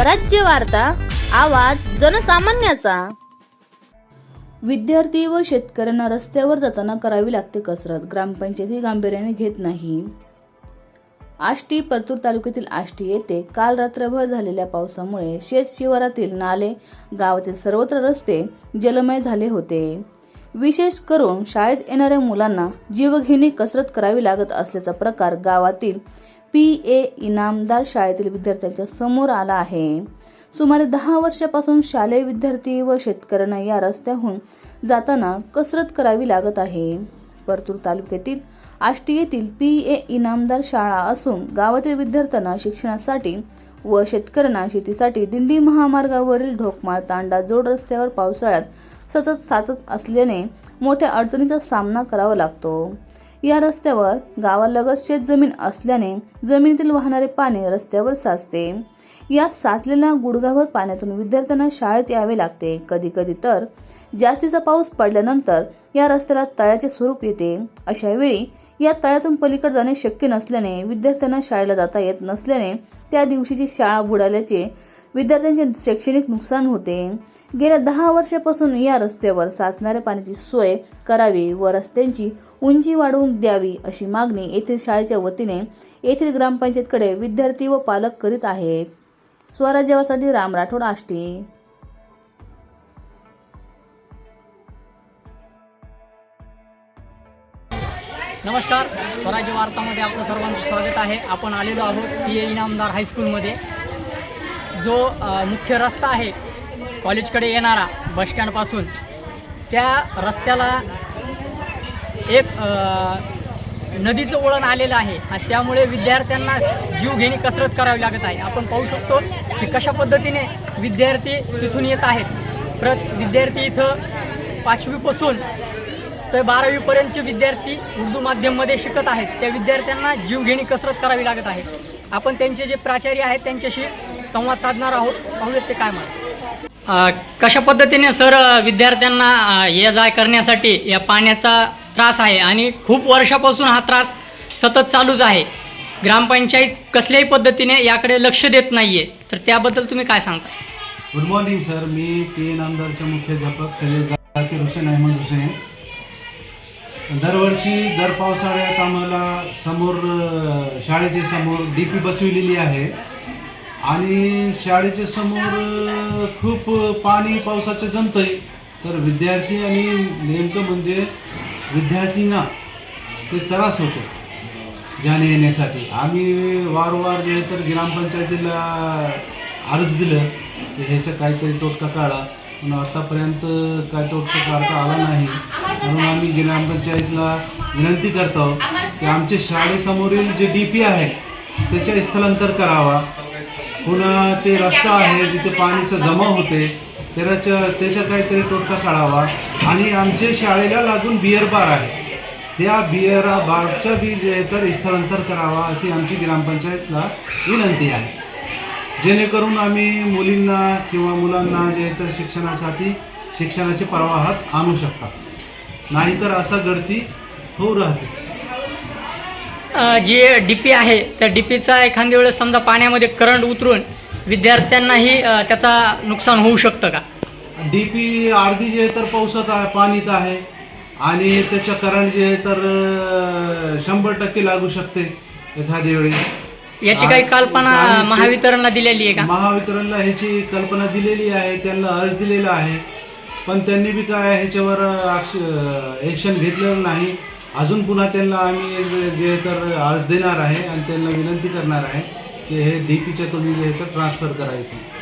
स्वराज्य वार्ता आवाज जनसामान्याचा. विद्यार्थी व शेतकऱ्यांना रस्त्यावर जाताना करावी लागते कसरत. ग्रामपंचायती गांभीर्याने घेत नाही. आष्टी परतूर तालुक्यातील आष्टी येथे काल रात्रभर झालेल्या पावसामुळे शेत शिवारातील नाले गावातील सर्वत्र रस्ते जलमय झाले होते. विशेष करून शाळेत येणाऱ्या मुलांना जीवघेणी कसरत करावी लागत असल्याचा प्रकार गावातील पी ए इनामदार शाळेतील विद्यार्थ्यांच्या समोर आला आहे. सुमारे दहा वर्षापासून शालेय विद्यार्थी व शेतकऱ्यांना या रस्त्याहून जाताना कसरत करावी लागत आहे. परतूर तालुक्यातील आष्टी येथील पी ए इनामदार शाळा असून गावातील विद्यार्थ्यांना शिक्षणासाठी व शेतकऱ्यांना शेतीसाठी दिंडी महामार्गावरील ढोकमाळ तांडा जोड रस्त्यावर पावसाळ्यात सतत साचत असल्याने मोठ्या अडचणीचा सामना करावा लागतो. या रस्त्यावर गावालगत शेतजमीन असल्याने जमिनीतील वाहणारे पाणी रस्त्यावर साचते. या साचलेल्या गुडघाभर पाण्यातून विद्यार्थ्यांना शाळेत यावे लागते. कधी कधी तर जास्तीचा पाऊस पडल्यानंतर या रस्त्याला तळ्याचे स्वरूप येते. अशा वेळी या तळ्यातून पलीकडे जाणे शक्य नसल्याने विद्यार्थ्यांना शाळेला जाता येत नसल्याने त्या दिवशीची शाळा बुडाल्याचे विद्यार्थ्यांचे शैक्षणिक नुकसान होते. गेल्या दहा वर्षापासून या रस्त्यावर साचणाऱ्या पाण्याची सोय करावी व रस्त्यांची उंची वाढवून द्यावी अशी मागणी येथील शाळेच्या वतीने येथील ग्रामपंचायतकडे विद्यार्थी व पालक करीत आहेत. स्वराज्यासाठी राम राठोड आष्टी. नमस्कार. स्वराज्य वार्तामध्ये आपलं सर्वांचं स्वागत आहे. आपण आलेलो आहोत पी ए इनामदार हायस्कूलमध्ये. जो मुख्य रस्ता आहे कॉलेजकडे येणारा बसस्टँडपासून त्या रस्त्याला एक नदीचं वळण आलेलं आहे आणि त्यामुळे विद्यार्थ्यांना जीवघेणी कसरत करावी लागत आहे. आपण पाहू शकतो की कशा पद्धतीने विद्यार्थी तिथून येत आहेत. प्रत विद्यार्थी इथं पाचवीपासून तर बारावीपर्यंतचे विद्यार्थी उर्दू माध्यममध्ये शिकत आहेत. त्या विद्यार्थ्यांना जीवघेणी कसरत करावी लागत आहे. आपण त्यांचे जे प्राचार्य आहेत त्यांच्याशी संवाद साधणार आहोत. पाहूयात ते काय म्हणतात. कशा पद्धतीने सर विद्यार्थ्यांना ये जाय करण्यासाठी या पाण्याचा त्रास आहे आणि खूप वर्षापासून हा त्रास सतत चालूच आहे? ग्रामपंचायत कसल्याही पद्धतीने याकडे लक्ष देत नाही आहे तर त्याबद्दल तुम्ही काय सांगता? गुड मॉर्निंग सर मी पी एन आमदारचे मुख्याध्यापक सैयद जाकीर हुसेन अहमद हुसेन. दरवर्षी दर पावसाळ्यात आम्हाला समोर अ, शाळेच्या समोर डी पी बसविलेली आहे. आणि शाळेच्या समोर खूप पाणी पावसाचं जमतं आहे तर विद्यार्थी आणि नेमकं म्हणजे विद्यार्थींना ते त्रास होतो जाणे येण्यासाठी. आम्ही वारंवार जे तर ग्रामपंचायतीला अर्ज दिलं की ह्याचा काहीतरी तोटका काढा. पण आतापर्यंत काय तोटका काढता आला नाही. म्हणून आम्ही ग्रामपंचायतीला विनंती करतो की आमच्या शाळेसमोरील जे डी पी आहे त्याचे स्थलांतर करावा. पुन्हा ते रस्ता आहे जिथे पाणीचं जमा होते त्याच्या त्याचा काहीतरी तोटका काढावा. आणि आमचे शाळेला लागून बिअर बार आहे. त्या बिअर बारचा बी जे आहे तर स्थलांतर करावा अशी आमची ग्रामपंचायतला विनंती आहे. जेणेकरून आम्ही मुलींना किंवा मुलांना जे आहे तर शिक्षणासाठी शिक्षणाचे प्रवाहात आणू शकतात नाहीतर असा गर्दी होऊ राहते. जे डी पी आहे त्या डी पीचा एखाद्या वेळेस समजा पाण्यामध्ये करंट उतरून विद्यार्थ्यांनाही त्याचा नुकसान होऊ शकतं का? डी पी अर्धी जे आहे तर पावसात आहे पाणीत आहे आणि त्याच्या करंट जे आहे तर शंभर टक्के लागू शकते एखाद्या वेळी. याची काही कल्पना महावितरणला दिलेली आहे का? महावितरणला ह्याची कल्पना दिलेली आहे त्यांना अर्ज दिलेला आहे पण त्यांनी बी काय ह्याच्यावर ॲक्शन घेतलेलं नाही. अजून पुन्हा त्यांना आम्ही जे तर अर्ज देणार आहे आणि त्यांना विनंती करणार आहे की हे डी पीच्या तुम्ही जे तर ट्रान्सफर करायचं